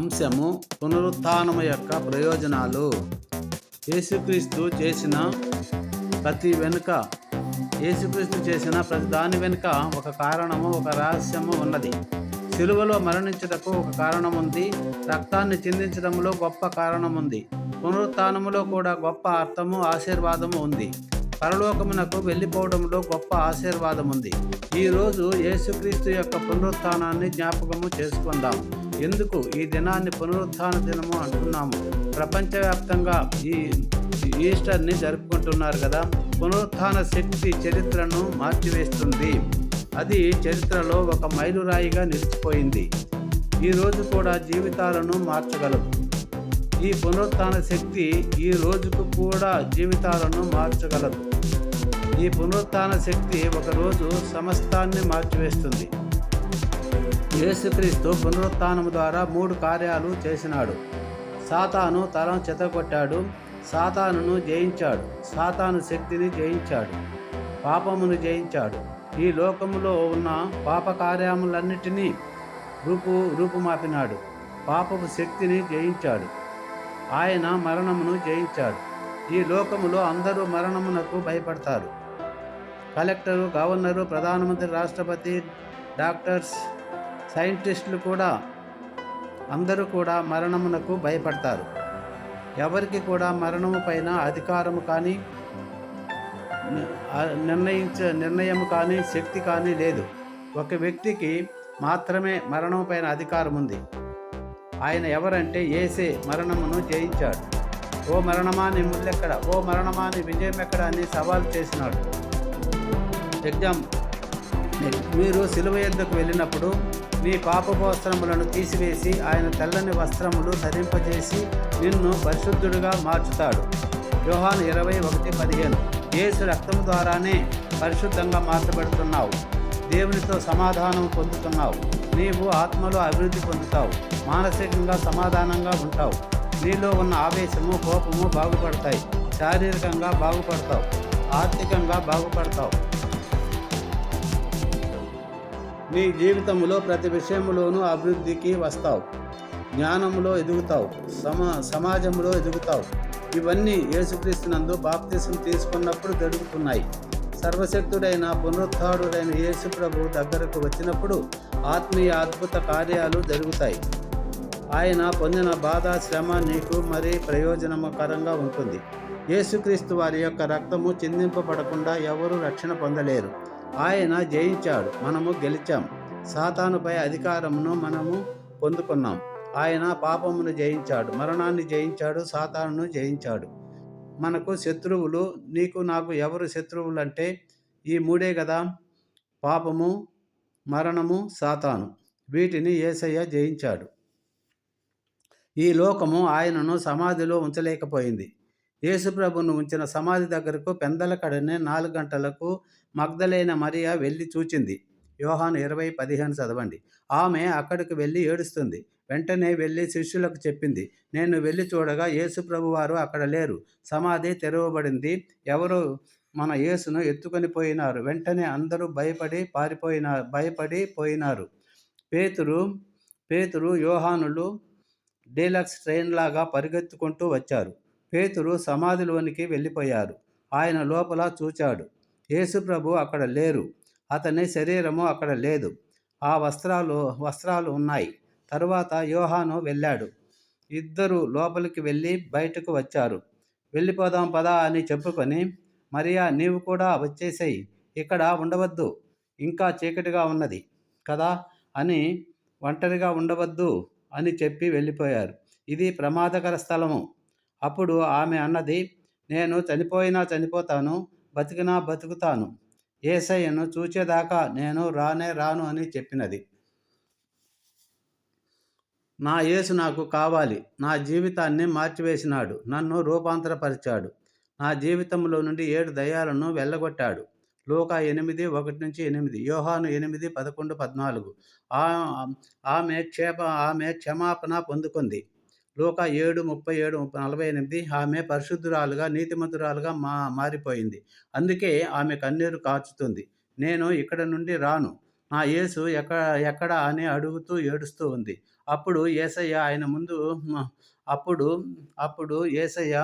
అంశము పునరుత్థానము యొక్క ప్రయోజనాలు. యేసుక్రీస్తు చేసిన ప్రతి వెనుక యేసుక్రీస్తు చేసిన ప్రతి దాని వెనుక ఒక కారణము ఒక రహస్యము ఉన్నది. సిలువలో మరణించుటకు ఒక కారణం ఉంది రక్తాన్ని చిందించడంలో గొప్ప కారణం ఉంది పునరుత్థానములో కూడా గొప్ప అర్థము ఆశీర్వాదము ఉంది. పరలోకమునకు వెళ్ళిపోవడంలో గొప్ప ఆశీర్వాదం ఉంది ఈరోజు యేసుక్రీస్తు యొక్క పునరుత్థానాన్ని జ్ఞాపకము చేసుకుందాం. ఎందుకు? ఈ దినాన్ని పునరుత్థాన దినము అంటున్నాము. ప్రపంచవ్యాప్తంగా ఈ ఈస్టర్ని జరుపుకుంటున్నారు కదా. పునరుత్థాన శక్తి చరిత్రను మార్చివేస్తుంది. అది చరిత్రలో ఒక మైలురాయిగా నిలిచిపోయింది. ఈరోజు కూడా జీవితాలను మార్చగలదు. ఈ పునరుత్థాన శక్తి ఈ రోజుకు కూడా జీవితాలను మార్చగలదు. ఈ పునరుత్న శక్తి ఒకరోజు సమస్తాన్ని మార్చివేస్తుంది. యేసుక్రీస్తు పునరుత్థానము ద్వారా మూడు కార్యాలు చేసినాడు. సాతాను తలం చెతగొట్టాడు సాతానును జయించాడు. సాతాను శక్తిని జయించాడు. పాపమును జయించాడు. ఈ లోకములో ఉన్న పాప కార్యములన్నిటినీ రూపు రూపుమాపినాడు. పాపపు శక్తిని జయించాడు. ఆయన మరణమును జయించాడు. ఈ లోకములో అందరూ మరణమునకు భయపడతారు. కలెక్టరు గవర్నరు ప్రధానమంత్రి రాష్ట్రపతి డాక్టర్స్ సైంటిస్టులు కూడా అందరూ కూడా మరణమునకు భయపడతారు. ఎవరికి కూడా మరణము పైన అధికారము కానీ నిర్ణయించ నిర్ణయం కానీ శక్తి కానీ లేదు. ఒక వ్యక్తికి మాత్రమే మరణం పైన అధికారం ఉంది. ఆయన ఎవరంటే ఏసే మరణమును జయించాడు. ఓ మరణమా నీ ముళ్ళెక్కడ ఓ మరణమా నీ విజయం ఎక్కడ అని సవాల్ చేసినాడు. ఎగ్జామ్. మీరు సిలువ ఎద్దుకు వెళ్ళినప్పుడు మీ పాపపు వస్త్రములను తీసివేసి ఆయన తెల్లని వస్త్రములు ధరింపజేసి నిన్ను పరిశుద్ధుడిగా మార్చుతాడు. వ్యూహాన్ ఇరవై ఒకటి పదిహేను. యేసు రక్తం ద్వారానే పరిశుద్ధంగా మార్చబడుతున్నావు. దేవునితో సమాధానం పొందుతున్నావు. నీవు ఆత్మలో అభివృద్ధి పొందుతావు. మానసికంగా సమాధానంగా ఉంటావు. నీలో ఉన్న ఆవేశము కోపము బాగుపడతాయి. శారీరకంగా బాగుపడతావు. ఆర్థికంగా బాగుపడతావు. నీ జీవితంలో ప్రతి విషయంలోనూ అభివృద్ధికి వస్తావు. జ్ఞానంలో ఎదుగుతావు. సమా సమాజంలో ఎదుగుతావు. ఇవన్నీ యేసుక్రీస్తునందు బాప్తిసం తీసుకున్నప్పుడు జరుగుతున్నాయి. సర్వశక్తుడైన పునరుద్ధారుడైన యేసు ప్రభు దగ్గరకు వచ్చినప్పుడు ఆత్మీయ అద్భుత కార్యాలు జరుగుతాయి. ఆయన పొందిన బాధ శ్రమ నీకు మరీ ప్రయోజనకరంగా ఉంటుంది. యేసుక్రీస్తు వారి యొక్క రక్తము చిందింపబడకుండా ఎవరు రక్షణ పొందలేరు. ఆయన జయించాడు. మనము గెలిచాం. సాతానుపై అధికారమును మనము పొందుకున్నాం. ఆయన పాపమును జయించాడు. మరణాన్ని జయించాడు. సాతానును జయించాడు. మనకు శత్రువులు నీకు నాకు ఎవరు శత్రువులు అంటే ఈ మూడే కదా. పాపము మరణము సాతాను. వీటిని ఏసయ్య జయించాడు. ఈ లోకము ఆయనను సమాధిలో ఉంచలేకపోయింది. యేసుప్రభును ఉంచిన సమాధి దగ్గరకు పెందల కడనే నాలుగు గంటలకు మగ్ధలైన మరియా వెళ్ళి చూచింది. యోహాను ఇరవై పదిహేను చదవండి. ఆమె అక్కడికి వెళ్ళి ఏడుస్తుంది. వెంటనే వెళ్ళి శిష్యులకు చెప్పింది. నేను వెళ్ళి చూడగా యేసు వారు అక్కడ లేరు. సమాధి తెరవబడింది. ఎవరు మన యేసును ఎత్తుకొని పోయినారు. వెంటనే అందరూ భయపడి పారిపోయిన భయపడి పోయినారు. పేతురు పేతురు యోహానులు డీలక్స్ ట్రైన్ లాగా పరిగెత్తుకుంటూ వచ్చారు. పేతురు సమాధిలోనికి వెళ్ళిపోయారు ఆయన లోపల చూచాడు. యేసుప్రభు అక్కడ లేరు. అతని శరీరము అక్కడ లేదు. ఆ వస్త్రాలు వస్త్రాలు ఉన్నాయి. తరువాత యోహాను వెళ్ళాడు. ఇద్దరు లోపలికి వెళ్ళి బయటకు వచ్చారు. వెళ్ళిపోదాం పదా అని చెప్పుకొని మరియా నీవు కూడా వచ్చేసేయి. ఇక్కడ ఉండవద్దు. ఇంకా చీకటిగా ఉన్నది కదా అని ఒంటరిగా ఉండవద్దు అని చెప్పి వెళ్ళిపోయారు. ఇది ప్రమాదకర స్థలము. అప్పుడు ఆమె అన్నది నేను చనిపోయినా చనిపోతాను బతికినా బతుకుతాను. ఏసయ్యను చూచేదాకా నేను రానే రాను అని చెప్పినది. నా యేసు నాకు కావాలి. నా జీవితాన్ని మార్చివేసినాడు. నన్ను రూపాంతరపరిచాడు. నా జీవితంలో నుండి ఏడు దయ్యాలను వెళ్ళగొట్టాడు. లోక ఎనిమిది ఒకటి నుంచి ఎనిమిది యోహాను ఎనిమిది పదకొండు పద్నాలుగు. ఆమె క్షేప ఆమె క్షమాపణ పొందుకుంది. లోక ఏడు ముప్పై ఏడు నలభై ఎనిమిది ఆమె పరిశుద్ధురాలుగా నీతిమంతురాలుగా మా మారిపోయింది. అందుకే ఆమె కన్నీరు కాచుతుంది. నేను ఇక్కడ నుండి రాను. నా యేసు ఎక్కడ ఎక్కడ అని అడుగుతూ ఏడుస్తూ ఉంది. అప్పుడు ఏసయ్య ఆయన ముందు అప్పుడు అప్పుడు ఏసయ్య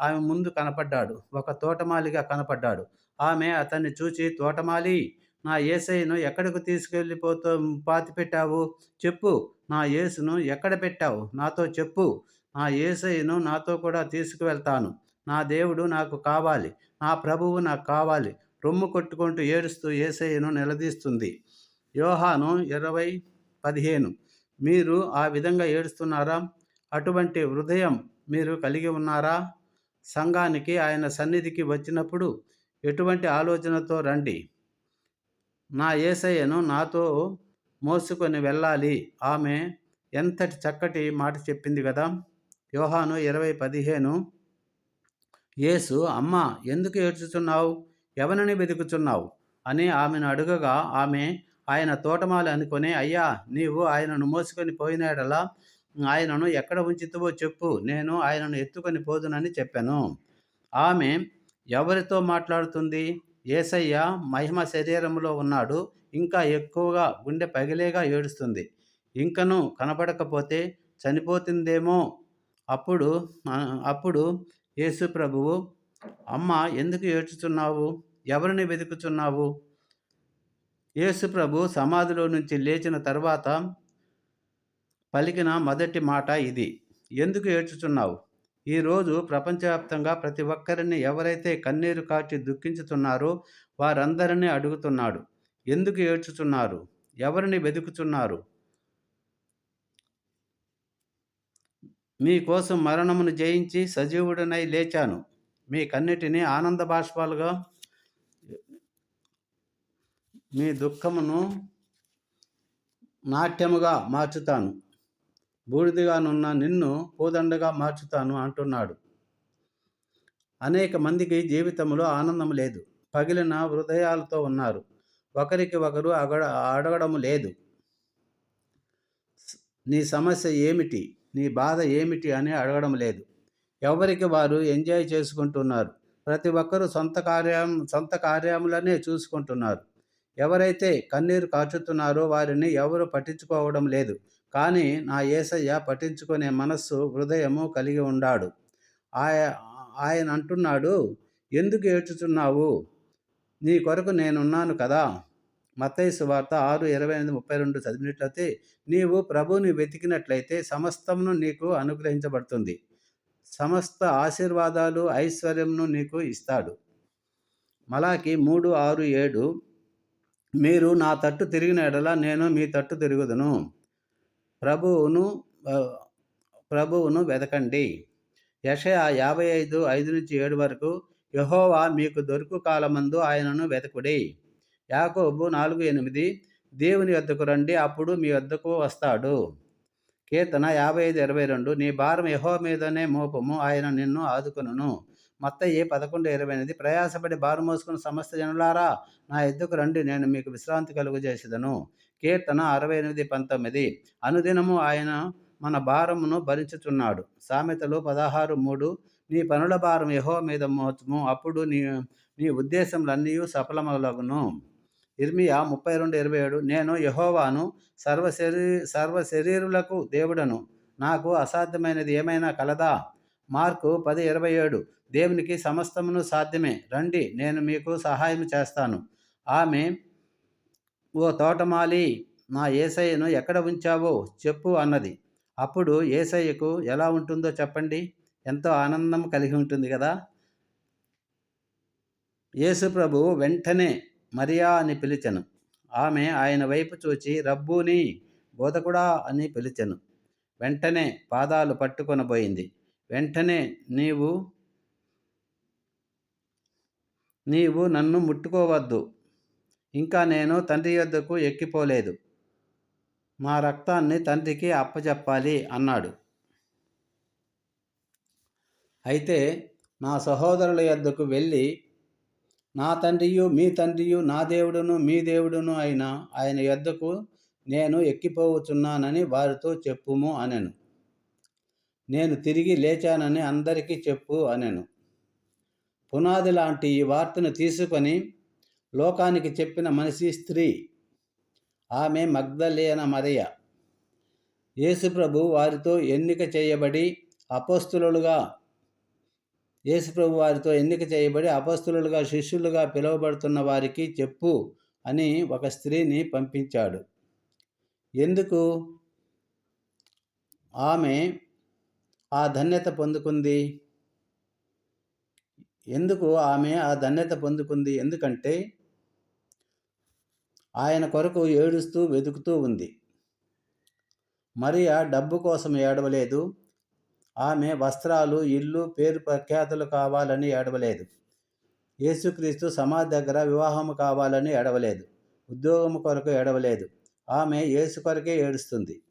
ఆమె ముందు కనపడ్డాడు. ఒక తోటమాలిగా కనపడ్డాడు. ఆమె అతన్ని చూచి తోటమాలి నా ఏసైను ఎక్కడికి తీసుకెళ్ళిపోతూ పాతి పెట్టావు? చెప్పు. నా యేసును ఎక్కడ పెట్టావు? నాతో చెప్పు. నా ఏసైను నాతో కూడా తీసుకువెళ్తాను. నా దేవుడు నాకు కావాలి. నా ప్రభువు నాకు కావాలి. రొమ్ము కొట్టుకుంటూ ఏడుస్తూ ఏసయ్యను నిలదీస్తుంది. యోహాను ఇరవై పదిహేను. మీరు ఆ విధంగా ఏడుస్తున్నారా? అటువంటి హృదయం మీరు కలిగి ఉన్నారా? సంఘానికి ఆయన సన్నిధికి వచ్చినప్పుడు ఎటువంటి ఆలోచనతో రండి. నా ఏసయ్యను నాతో మోసుకొని వెళ్ళాలి. ఆమె ఎంతటి చక్కటి మాట చెప్పింది కదా? యోహాను ఇరవై పదిహేను. యేసు అమ్మ ఎందుకు ఏడ్చుచున్నావు? ఎవరిని వెతుకుచున్నావు? అని ఆమెను అడుగగా ఆమె ఆయన తోటమాలి అనుకుని అయ్యా నీవు ఆయనను మోసుకొని పోయినాడలా? ఆయనను ఎక్కడ ఉంచుతావో చెప్పు. నేను ఆయనను ఎత్తుకొని పోదునని చెప్పాను. ఆమె ఎవరితో మాట్లాడుతుంది? ఏసయ్య మహిమ శరీరంలో ఉన్నాడు ఇంకా ఎక్కువగా గుండె పగిలేగా ఏడుస్తుంది. ఇంకను కనపడకపోతే చనిపోతుందేమో? అప్పుడు అప్పుడు యేసు ప్రభువు అమ్మ ఎందుకు ఏడ్చుతున్నావు ఎవరిని వెతుకుచున్నావు? యేసు ప్రభు సమాధిలో నుంచి లేచిన తర్వాత పలికిన మొదటి మాట ఇది ఎందుకు ఏడ్చుచున్నావు? ఈరోజు ప్రపంచవ్యాప్తంగా ప్రతి ఒక్కరిని ఎవరైతే కన్నీరు కాచి దుఃఖించుతున్నారో వారందరినీ అడుగుతున్నాడు. ఎందుకు ఏడ్చుతున్నారు? ఎవరిని వెతుకుతున్నారు? మీకోసం మరణమును జయించి సజీవుడనై లేచాను. మీ కన్నిటిని ఆనంద బాష్పాలుగా మీ దుఃఖమును నాట్యముగా మార్చుతాను. బూడిదగానున్న నిన్ను పూదండగా మార్చుతాను అంటున్నాడు. అనేక మందికి జీవితంలో ఆనందం లేదు. పగిలిన హృదయాలతో ఉన్నారు. ఒకరికి ఒకరు అగడ అడగడం లేదు. నీ సమస్య ఏమిటి? నీ బాధ ఏమిటి అని అడగడం లేదు. ఎవరికి వారు ఎంజాయ్ చేసుకుంటున్నారు? ప్రతి ఒక్కరూ సొంత కార్యం సొంత కార్యములనే చూసుకుంటున్నారు. ఎవరైతే కన్నీరు కాచుతున్నారో వారిని ఎవరు పట్టించుకోవడం లేదు. కానీ నా యేసయ్య పట్టించుకునే మనస్సు హృదయము కలిగి ఉండాడు. ఆయ ఆయన అంటున్నాడు ఎందుకు ఏడ్చుతున్నావు నీ కొరకు నేనున్నాను కదా. మత్తైసు వార్త ఆరు ఇరవై ఎనిమిది ముప్పై రెండు చదివినట్లయితే నీవు ప్రభువుని వెతికినట్లయితే సమస్తమును నీకు అనుగ్రహించబడుతుంది. సమస్త ఆశీర్వాదాలు ఐశ్వర్యంను నీకు ఇస్తాడు. మలాకి మూడు ఆరు ఏడు మీరు నా తట్టు తిరిగిన ఎడల నేను మీ తట్టు తిరుగుదును. ప్రభువును ప్రభువును వెతకండి యషయా యాభై ఐదు ఐదు నుంచి ఏడు వరకు యహోవా మీకు దొరుకు కాలమందు ఆయనను వెతకుడి యాకోబు నాలుగు ఎనిమిది దేవుని వద్దకు రండి అప్పుడు మీ వద్దకు వస్తాడు. కీర్తన యాభై ఐదు ఇరవై రెండు నీ భారం యహో మీదనే మోపము ఆయన నిన్ను ఆదుకును మత్తయ్యి పదకొండు ఇరవై ఎనిమిది ప్రయాసపడి భారం మోసుకున్న సమస్త జనులారా నా ఎద్దుకు రండి నేను మీకు విశ్రాంతి కలుగజేసేదను. కీర్తన అరవై ఎనిమిది పంతొమ్మిది అనుదినము ఆయన మన భారమును భరించుచున్నాడు. సామెతలు పదహారు మూడు నీ పనుల భారం యహో మీద మోచము అప్పుడు నీ నీ ఉద్దేశములన్నీ సఫలమగును ఇర్మియా ముప్పై రెండు ఇరవై ఏడు నేను యహోవాను సర్వ శరీ సర్వ శరీరులకు దేవుడను. నాకు అసాధ్యమైనది ఏమైనా కలదా? మార్కు పది ఇరవై ఏడు దేవునికి సమస్తమును సాధ్యమే. రండి నేను మీకు సహాయం చేస్తాను. ఆమె ఓ తోటమాలి నా ఏసయ్యను ఎక్కడ ఉంచావో చెప్పు అన్నది. అప్పుడు ఏసయ్యకు ఎలా ఉంటుందో చెప్పండి. ఎంతో ఆనందం కలిగి ఉంటుంది కదా? యేసు ప్రభు వెంటనే మరియా అని పిలిచెను. ఆమె ఆయన వైపు చూచి రబ్బూని బోధకుడా అని పిలిచెను. వెంటనే పాదాలు పట్టుకొనబోయింది. వెంటనే నీవు నీవు నన్ను ముట్టుకోవద్దు. ఇంకా నేను తండ్రి యొద్దకు ఎక్కిపోలేదు. మా రక్తాన్ని తండ్రికి అప్పచెప్పాలి అన్నాడు. అయితే నా సహోదరుల యొద్దకు వెళ్ళి నా తండ్రియు మీ తండ్రియు నా దేవుడును మీ దేవుడును అయిన ఆయన యొద్దకు నేను ఎక్కిపోవచ్చున్నానని వారితో చెప్పుము అనెను. నేను తిరిగి లేచానని అందరికీ చెప్పు అనెను. పునాది లాంటి ఈ వార్తను తీసుకొని లోకానికి చెప్పిన మనిషి స్త్రీ ఆమె మగ్ధలేన మరియ. యేసుప్రభు వారితో ఎన్నిక చేయబడి అపస్తులుగా యేసుప్రభు వారితో ఎన్నిక చేయబడి అపస్తులుగా శిష్యులుగా పిలువబడుతున్న వారికి చెప్పు అని ఒక స్త్రీని పంపించాడు. ఎందుకు? ఆమె ఆ ధన్యత పొందుకుంది. ఎందుకు ఆమె ఆ ధన్యత పొందుకుంది? ఎందుకంటే ఆయన కొరకు ఏడుస్తూ వెతుకుతూ ఉంది. మరియా డబ్బు కోసం ఏడవలేదు. ఆమె వస్త్రాలు ఇల్లు పేరు ప్రఖ్యాతులు కావాలని ఏడవలేదు. యేసుక్రీస్తు సమాధి దగ్గర వివాహము కావాలని ఏడవలేదు. ఉద్యోగం కొరకు ఏడవలేదు. ఆమె యేసు కొరకే ఏడుస్తుంది.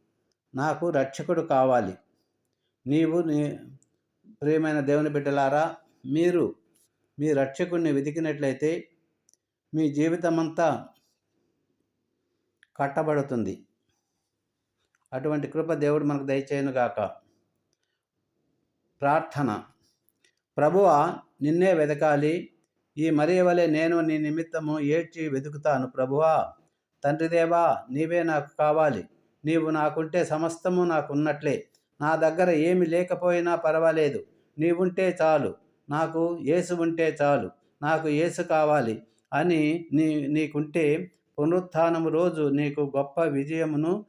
నాకు రక్షకుడు కావాలి. నీవు నీ ప్రియమైన దేవుని బిడ్డలారా మీరు మీ రక్షకుడిని వెతికినట్లయితే మీ జీవితమంతా కట్టబడుతుంది. అటువంటి కృప దేవుడు మనకు దయచేయను గాక ప్రార్థన. ప్రభువ నిన్నే వెతకాలి ఈ మరియవలే నేను నీ నిమిత్తము ఏడ్చి వెతుకుతాను ప్రభువా. తండ్రిదేవా నీవే నాకు కావాలి. నీవు నాకుంటే సమస్తము నాకున్నట్లే. నా దగ్గర ఏమి లేకపోయినా పర్వాలేదు. నీవుంటే చాలు. నాకు ఏసు ఉంటే చాలు. నాకు ఏసు కావాలి అని నీ నీకుంటే పునరుత్నము రోజు నీకు గొప్ప విజయమును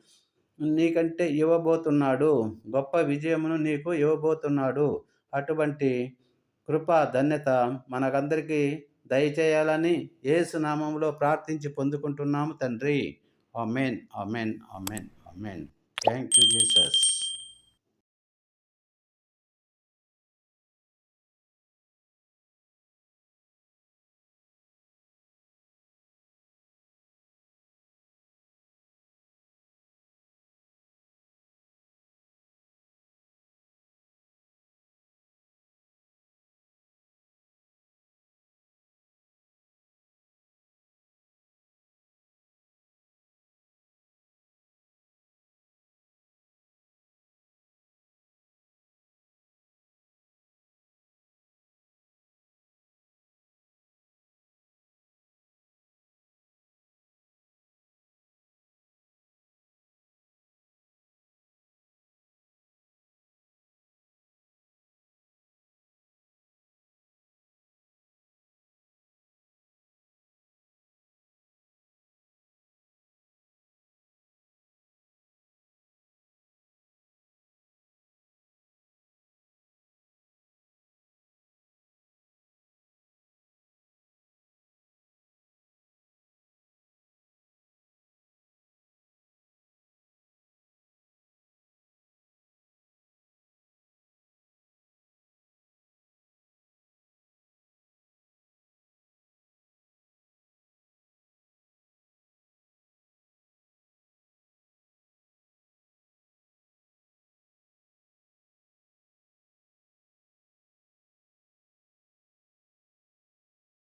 నీకంటే ఇవ్వబోతున్నాడు. గొప్ప విజయమును నీకు ఇవ్వబోతున్నాడు. అటువంటి కృప ధన్యత మనకందరికీ దయచేయాలని ఏసు నామంలో ప్రార్థించి పొందుకుంటున్నాము తండ్రి. Amen amen amen amen thank you Jesus.